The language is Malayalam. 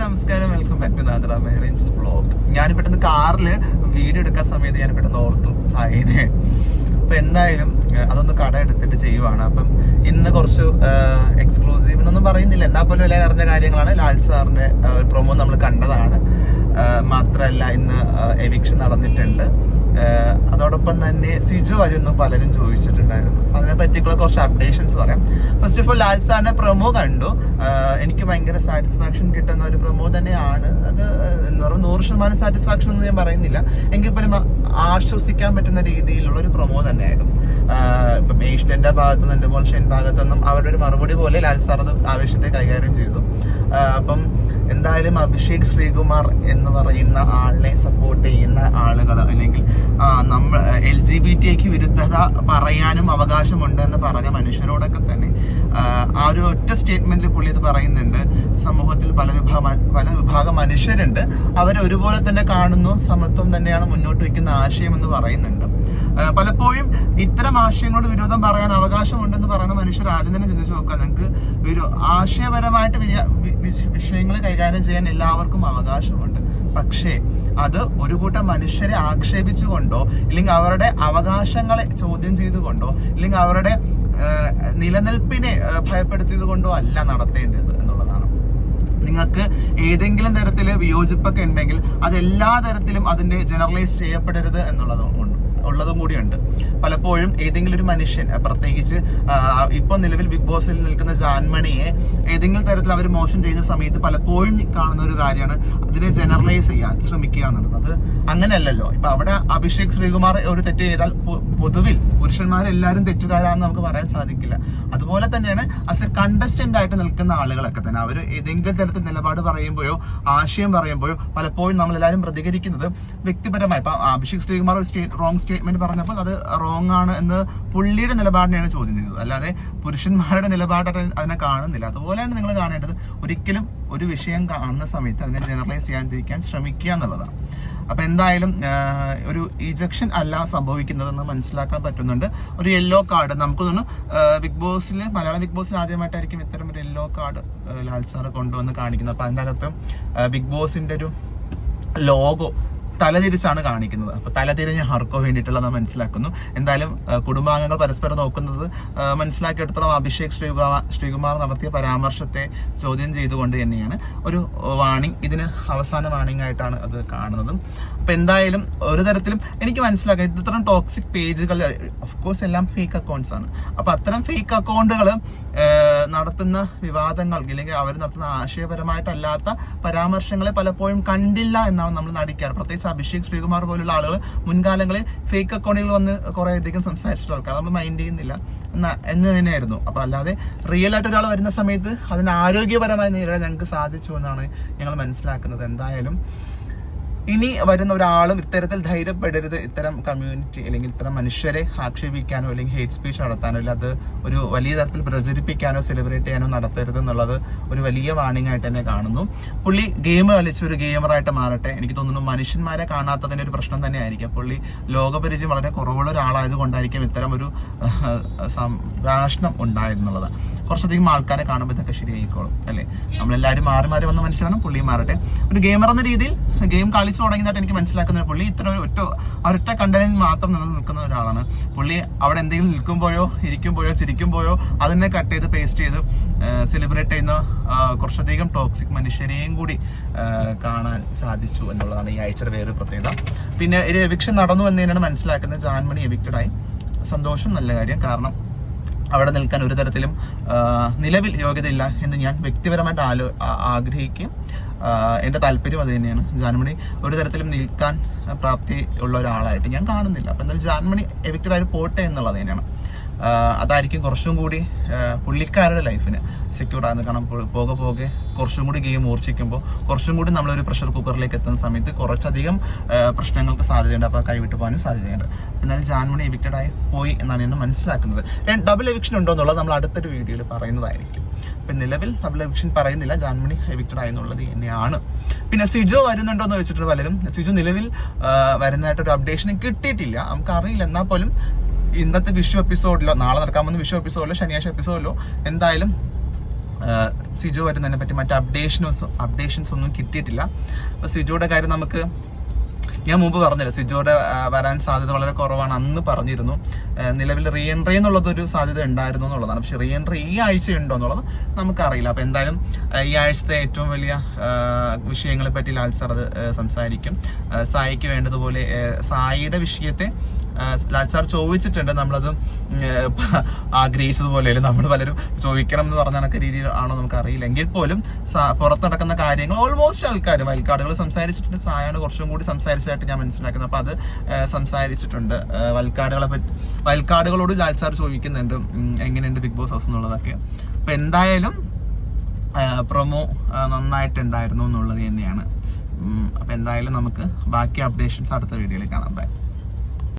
നമസ്കാരം. Welcome back to Nadra Mehrin's blog ഞാൻ പെട്ടെന്ന് കാറിൽ വീഡിയോ എടുക്കാൻ സമയത്ത് ഞാൻ പെട്ടെന്ന് ഓർത്തു സായിനെ അപ്പം എന്തായാലും അതൊന്ന് കട എടുത്തിട്ട് ചെയ്യുവാണ്. അപ്പം ഇന്ന് കുറച്ച് എക്സ്ക്ലൂസീവ് എന്നൊന്നും പറയുന്നില്ല. എന്നാൽ പോലും എല്ലാവരും അറിഞ്ഞ കാര്യങ്ങളാണ്. ലാൽ സാറിന്റെ പ്രൊമോ നമ്മൾ കണ്ടതാണ്. മാത്രമല്ല ഇന്ന് എവിക്ഷൻ നടന്നിട്ടുണ്ട്. അതോടൊപ്പം തന്നെ സിജു വരുന്നു പലരും ചോദിച്ചിട്ടുണ്ടായിരുന്നു. അതിനെ പറ്റിയുള്ള കുറച്ച് അപ്ഡേഷൻസ് പറയാം. ഫസ്റ്റ് ഓഫ് ഓൾ ലാൽ സാറിന്റെ പ്രൊമോ കണ്ടു എനിക്ക് ഭയങ്കര സാറ്റിസ്ഫാക്ഷൻ കിട്ടുന്ന ഒരു പ്രൊമോ തന്നെയാണ്. അത് എന്താ പറയുക നൂറ് ശതമാനം സാറ്റിസ്ഫാക്ഷൻ ഒന്നും ഞാൻ പറയുന്നില്ല. എങ്കിൽ പോലും ആശ്വസിക്കാൻ പറ്റുന്ന രീതിയിലുള്ള ഒരു പ്രൊമോ തന്നെയായിരുന്നു. ഇപ്പം ഏഷ്യന്റെ ഭാഗത്തു നിന്നും ഡെമോൾഷൻ ഭാഗത്തു നിന്നും അവരുടെ ഒരു മറുപടി പോലെ ലാൽ സാർ അത് ആവേശത്തെ കൈകാര്യം ചെയ്തു. എന്തായാലും അഭിഷേക് ശ്രീകുമാർ എന്ന് പറയുന്ന ആളിനെ സപ്പോർട്ട് ചെയ്യുന്ന ആളുകൾ അല്ലെങ്കിൽ നമ്മൾ എൽ ജി ബി ടിക്ക് വിരുദ്ധത പറയാനും അവകാശമുണ്ട് എന്ന് പറഞ്ഞ മനുഷ്യരോടൊക്കെ തന്നെ ആ ഒരു ഒറ്റ സ്റ്റേറ്റ്മെന്റിൽ പുള്ളി ഇത് പറയുന്നുണ്ട്. സമൂഹത്തിൽ പല വിഭാഗം പല വിഭാഗം മനുഷ്യരുണ്ട്. അവരെ ഒരുപോലെ തന്നെ കാണുന്നു. സമത്വം തന്നെയാണ് മുന്നോട്ട് വയ്ക്കുന്ന ആശയം എന്ന് പറയുന്നുണ്ട്. പലപ്പോഴും ഇത്തരം ആശയങ്ങളോട് വിരോധം പറയാൻ അവകാശമുണ്ടെന്ന് പറയുന്ന മനുഷ്യർ ആദ്യം തന്നെ ചിന്തിച്ചു നോക്കുക. നിങ്ങൾക്ക് ആശയപരമായിട്ട് വിഷയങ്ങൾ കൈകാര്യം ചെയ്യാൻ എല്ലാവർക്കും അവകാശമുണ്ട്. പക്ഷേ അത് ഒരു കൂട്ടം മനുഷ്യരെ ആക്ഷേപിച്ചുകൊണ്ടോ ഇല്ലെങ്കിൽ അവരുടെ അവകാശങ്ങളെ ചോദ്യം ചെയ്തുകൊണ്ടോ ഇല്ലെങ്കിൽ അവരുടെ നിലനിൽപ്പിനെ ഭയപ്പെടുത്തിയത് കൊണ്ടോ അല്ല നടത്തേണ്ടത് എന്നുള്ളതാണ്. നിങ്ങൾക്ക് ഏതെങ്കിലും തരത്തിൽ വിയോജിപ്പൊക്കെ ഉണ്ടെങ്കിൽ അത് എല്ലാ തരത്തിലും അതിന്റെ ജനറലൈസ് ചെയ്യപ്പെടരുത് എന്നുള്ളതും ഉണ്ട്. ഉള്ളതും കൂടിയുണ്ട്. പലപ്പോഴും ഏതെങ്കിലും ഒരു മനുഷ്യൻ പ്രത്യേകിച്ച് ഇപ്പൊ നിലവിൽ ബിഗ് ബോസിൽ നിൽക്കുന്ന ജാൻമണിയെ ഏതെങ്കിലും തരത്തിൽ അവർ മോശം ചെയ്യുന്ന സമയത്ത് പലപ്പോഴും കാണുന്ന ഒരു കാര്യമാണ് അതിനെ ജനറലൈസ് ചെയ്യാൻ ശ്രമിക്കുക എന്നുള്ളത്. അത് അങ്ങനെയല്ലല്ലോ. ഇപ്പൊ അവിടെ അഭിഷേക് ശ്രീകുമാർ ഒരു തെറ്റ് ചെയ്താൽ പൊതുവിൽ പുരുഷന്മാരെല്ലാവരും തെറ്റുകാരാണെന്ന് നമുക്ക് പറയാൻ സാധിക്കില്ല. അതുപോലെ തന്നെയാണ് ആസ് എ കണ്ടസ്റ്റന്റ് ആയിട്ട് നിൽക്കുന്ന ആളുകളൊക്കെ തന്നെ. അവർ ഏതെങ്കിലും തരത്തിൽ നിലപാട് പറയുമ്പോഴോ ആശയം പറയുമ്പോഴോ പലപ്പോഴും നമ്മൾ എല്ലാവരും പ്രതികരിക്കുന്നത് വ്യക്തിപരമായി. ഇപ്പൊ അഭിഷേക് ശ്രീകുമാർ റോങ് സ്റ്റേറ്റ്മെന്റ് പറഞ്ഞപ്പോൾ അത് റോങ് ആണ് എന്ന് പുള്ളിയുടെ നിലപാടിനെയാണ് ചോദ്യം ചെയ്തത്. അല്ലാതെ പുരുഷന്മാരുടെ നിലപാടായിട്ട് അതിനെ കാണുന്നില്ല. അതുപോലെയാണ് നിങ്ങൾ കാണേണ്ടത്. ഒരിക്കലും ഒരു വിഷയം കാണുന്ന സമയത്ത് അതിനെ ജനറലൈസ് ചെയ്യാതിരിക്കാൻ ശ്രമിക്കുക എന്നുള്ളതാണ്. അപ്പൊ എന്തായാലും ഒരു ഇജക്ഷൻ അല്ല സംഭവിക്കുന്നതെന്ന് മനസ്സിലാക്കാൻ പറ്റുന്നുണ്ട്. ഒരു യെല്ലോ കാർഡ് നമുക്ക് തോന്നുന്നു ബിഗ് ബോസിൽ മലയാളം ബിഗ് ബോസിൽ ആദ്യമായിട്ടായിരിക്കും ഇത്തരം ഒരു യെല്ലോ കാർഡ് ലാൽ സാറ് കൊണ്ടുവന്ന് കാണിക്കുന്നത്. അപ്പോൾ അതിന്റെ അകത്ത് ബിഗ് ബോസിന്റെ ഒരു ലോഗോ തലതിരിച്ചാണ് കാണിക്കുന്നത്. അപ്പൊ തലതിരിഞ്ഞ് ആർക്കോ നാം മനസ്സിലാക്കുന്നു. എന്തായാലും കുടുംബാംഗങ്ങൾ പരസ്പരം നോക്കുന്നത് മനസ്സിലാക്കിയെടുത്തോളം അഭിഷേക് ശ്രീകുമാർ ശ്രീകുമാർ നടത്തിയ പരാമർശത്തെ ചോദ്യം ചെയ്തുകൊണ്ട് തന്നെയാണ്. ഒരു വാണിംഗ് ഇതിന് അവസാന വാണിംഗ് ആയിട്ടാണ് അത് കാണുന്നത്. അപ്പൊ എന്തായാലും ഒരു തരത്തിലും എനിക്ക് മനസ്സിലാക്കാം. ഇത്തരം ടോക്സിക് പേജുകൾ ഓഫ് കോഴ്സ് എല്ലാം ഫേക്ക് അക്കൗണ്ട്സ് ആണ്. അപ്പൊ അത്തരം ഫേക്ക് അക്കൗണ്ടുകൾ നടത്തുന്ന വിവാദങ്ങൾ അല്ലെങ്കിൽ അവർ നടത്തുന്ന ആശയപരമായിട്ടല്ലാത്ത പരാമർശങ്ങളെ പലപ്പോഴും കണ്ടില്ല എന്നാണ് നമ്മൾ നടിക്കാറ്. പ്രത്യേകിച്ച് അഭിഷേക് ശ്രീകുമാർ പോലുള്ള ആളുകൾ മുൻകാലങ്ങളിൽ ഫേക്ക് അക്കൗണ്ടുകൾ വന്ന് കുറെ അധികം സംസാരിച്ചിട്ടുള്ള ആൾക്കാർ. നമ്മൾ മൈൻഡ് ചെയ്യുന്നില്ല. എന്ന തന്നെയായിരുന്നു. അപ്പൊ അല്ലാതെ റിയൽ ആയിട്ട് ഒരാൾ വരുന്ന സമയത്ത് അതിന് ആരോഗ്യപരമായി നേരിടാൻ ഞങ്ങൾക്ക് സാധിച്ചു എന്നാണ് ഞങ്ങൾ മനസ്സിലാക്കുന്നത്. എന്തായാലും ഇനി വരുന്ന ഒരാളും ഇത്തരത്തിൽ ധൈര്യപ്പെടരുത്. ഇത്തരം കമ്മ്യൂണിറ്റി അല്ലെങ്കിൽ ഇത്തരം മനുഷ്യരെ ആക്ഷേപിക്കാനോ അല്ലെങ്കിൽ ഹേറ്റ് സ്പീച്ച് നടത്താനോ അല്ലെങ്കിൽ അത് ഒരു വലിയ തരത്തിൽ പ്രചരിപ്പിക്കാനോ സെലിബ്രേറ്റ് ചെയ്യാനോ നടത്തരുത് എന്നുള്ളത് ഒരു വലിയ വാണിംഗ് ആയിട്ട് തന്നെ കാണുന്നു. പുള്ളി ഗെയിം കളിച്ച് ഒരു ഗെയിമറായിട്ട് മാറട്ടെ. എനിക്ക് തോന്നുന്നു മനുഷ്യന്മാരെ കാണാത്തതിന്റെ ഒരു പ്രശ്നം തന്നെ ആയിരിക്കും പുള്ളി ലോകപരിചയം വളരെ കുറവുള്ള ഒരാളായത് കൊണ്ടായിരിക്കും ഇത്തരം ഒരു സംഭാഷണം ഉണ്ടായെന്നുള്ളത് കുറച്ചധികം ആൾക്കാരെ കാണുമ്പോൾ ഇതൊക്കെ ശരിയായിക്കോളും അല്ലേ? നമ്മളെല്ലാവരും മാറി മാറി വന്ന മനുഷ്യരാണ് പുള്ളി മാറട്ടെ. ഒരു ഗെയിമർ എന്ന രീതിയിൽ ഗെയിം കളിച്ചു തുടങ്ങിയതായിട്ട് എനിക്ക് മനസ്സിലാക്കുന്ന പുള്ളി ഇത്ര ഒറ്റ ഒരൊറ്റ കണ്ടനിൽ മാത്രം നിൽക്കുന്ന ഒരാളാണ്. പുള്ളി അവിടെ എന്തെങ്കിലും നിൽക്കുമ്പോഴോ ഇരിക്കുമ്പോഴോ ചിരിക്കുമ്പോഴോ അതിനെ കട്ട് ചെയ്ത് പേസ്റ്റ് ചെയ്ത് സെലിബ്രേറ്റ് ചെയ്യുന്ന കുറച്ചധികം ടോക്സിക് മനുഷ്യരെയും കൂടി കാണാൻ സാധിച്ചു എന്നുള്ളതാണ് ഈ ആഴ്ചയുടെ വേറൊരു പ്രത്യേകത. പിന്നെ ഒരു എവിക്ഷൻ നടന്നു എന്ന് തന്നെയാണ് മനസ്സിലാക്കുന്നത്. ജാൻമണി എവിക്റ്റഡ് ആയി. സന്തോഷം നല്ല കാര്യം. കാരണം അവിടെ നിൽക്കാൻ ഒരു തരത്തിലും നിലവിൽ യോഗ്യതയില്ല എന്ന് ഞാൻ വ്യക്തിപരമായിട്ട് ആലോ ആഗ്രഹിക്കുകയും എന്റെ താല്പര്യം അത് തന്നെയാണ്. ജാൻമണി ഒരു തരത്തിലും നിൽക്കാൻ പ്രാപ്തി ഉള്ള ഒരാളായിട്ട് ഞാൻ കാണുന്നില്ല. അപ്പം എന്തായാലും ജാൻമണി എവിക്റ്റഡ് ആയിട്ട് പോട്ടെ എന്നുള്ളത് തന്നെയാണ്. അതായിരിക്കും കുറച്ചും കൂടി പുള്ളിക്കാരുടെ ലൈഫിന് സെക്യൂർ ആകുന്നത്. കാരണം പോകെ പോകെ കുറച്ചും കൂടി ഗെയിം മൂർച്ഛിക്കുമ്പോൾ കുറച്ചും കൂടി നമ്മളൊരു പ്രഷർ കുക്കറിലേക്ക് എത്തുന്ന സമയത്ത് കുറച്ചധികം പ്രശ്നങ്ങൾക്ക് സാധ്യതയുണ്ട്. അപ്പോൾ കൈവിട്ട് പോകാനും സാധ്യതയുണ്ട്. എന്നാലും ജാൻമണി എവിക്റ്റഡ് ആയി പോയി എന്നാണ് ഞാൻ മനസ്സിലാക്കുന്നത്. ഡബിൾ എവിക്ഷൻ ഉണ്ടോ എന്നുള്ളത് നമ്മൾ അടുത്തൊരു വീഡിയോയിൽ പറയുന്നതായിരിക്കും. ഇപ്പം നിലവിൽ ഡബിൾ എവിക്ഷൻ പറയുന്നില്ല. ജാൻമണി എവിക്റ്റഡ് ആയെന്നുള്ളത് തന്നെയാണ്. പിന്നെ സിജോ വരുന്നുണ്ടോ എന്ന് വെച്ചിട്ടുണ്ട് പലരും. സിജോ നിലവിൽ വരുന്നതായിട്ടൊരു അപ്ഡേഷൻ കിട്ടിയിട്ടില്ല. നമുക്ക് അറിയില്ല എന്നാൽ പോലും ഇന്നത്തെ വിഷു എപ്പിസോഡിലോ നാളെ നടക്കാൻ പോകുന്ന വിഷു എപ്പിസോഡിലോ ശനിയാഴ്ച എപ്പിസോഡിലോ എന്തായാലും സിജു വരുന്നതിനെ പറ്റി മറ്റു അപ്ഡേഷനോ അപ്ഡേഷൻസ് ഒന്നും കിട്ടിയിട്ടില്ല. അപ്പോൾ സിജോയുടെ കാര്യം നമുക്ക് ഞാൻ മുമ്പ് പറഞ്ഞില്ല സിജോയുടെ വരാൻ സാധ്യത വളരെ കുറവാണ്. അന്ന് പറഞ്ഞിരുന്നു. നിലവിൽ റീ എൻട്രി എന്നുള്ളതൊരു സാധ്യത ഉണ്ടായിരുന്നു എന്നുള്ളതാണ്. പക്ഷേ റീ എൻട്രി ഈ ആഴ്ച ഉണ്ടോ എന്നുള്ളത് നമുക്കറിയില്ല. അപ്പോൾ എന്തായാലും ഈ ആഴ്ചത്തെ ഏറ്റവും വലിയ വിഷയങ്ങളെ പറ്റി ലാൽ സാർ അത് സംസാരിക്കും. സായിക്ക് വേണ്ടതുപോലെ സായിയുടെ വിഷയത്തെ ലാൽ സാർ ചോദിച്ചിട്ടുണ്ട് നമ്മളത് ആഗ്രഹിച്ചതുപോലെ നമ്മൾ പലരും ചോദിക്കണം എന്ന് പറഞ്ഞ കണക്ക് രീതിയിൽ ആണോ നമുക്ക് അറിയില്ല. എങ്കിൽ പോലും പുറത്ത് നടക്കുന്ന കാര്യങ്ങൾ ഓൾമോസ്റ്റ് ആൾക്കാർ വയൽക്കാടുകൾ സംസാരിച്ചിട്ടുണ്ട്. സായാണ് കുറച്ചും കൂടി സംസാരിച്ചതായിട്ട് ഞാൻ മനസ്സിലാക്കുന്നത്. അപ്പോൾ അത് സംസാരിച്ചിട്ടുണ്ട്. വൽക്കാടുകളെ പറ്റി വയൽക്കാടുകളോട് ലാൽ സാർ ചോദിക്കുന്നുണ്ട് എങ്ങനെയുണ്ട് ബിഗ് ബോസ് ഹൗസ് എന്നുള്ളതൊക്കെ. അപ്പം എന്തായാലും പ്രൊമോ നന്നായിട്ടുണ്ടായിരുന്നു എന്നുള്ളത് തന്നെയാണ്. അപ്പം എന്തായാലും നമുക്ക് ബാക്കി അപ്ഡേഷൻസ് അടുത്ത വീഡിയോയിൽ കാണാം. ബൈ